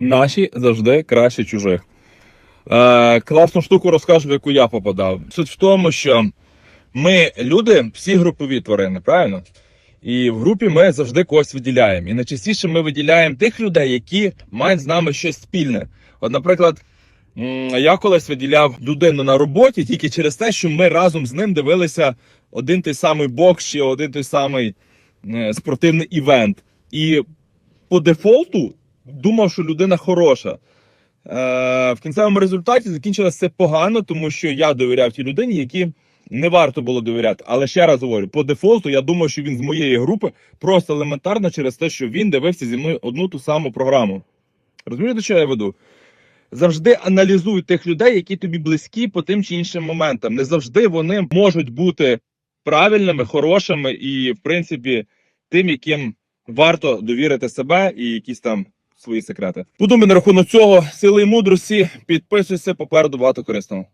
наші завжди краще чужих. Е, класну штуку розкажу, в яку я попадав. Суть в тому, що ми люди, всі групові тварини, правильно? І в групі ми завжди когось виділяємо. І найчастіше ми виділяємо тих людей, які мають з нами щось спільне. От, наприклад, я колись виділяв людину на роботі тільки через те, що ми разом з ним дивилися один той самий бокс чи один той самий е, спортивний івент. І по дефолту думав, що людина хороша. Е, в кінцевому результаті закінчилося це погано, тому що я довіряв тій людині, які не варто було довіряти. Але ще раз говорю, по дефолту я думав, що він з моєї групи просто елементарно через те, що він дивився зі мною одну ту саму програму. Розумієте, що я веду? Завжди аналізуй тих людей, які тобі близькі по тим чи іншим моментам. Не завжди вони можуть бути правильними, хорошими і, в принципі, тим, яким варто довірити себе і якісь там свої секрети. Подумай на рахунок цього, сили і мудрості, підписуйся, попереду багато корисного.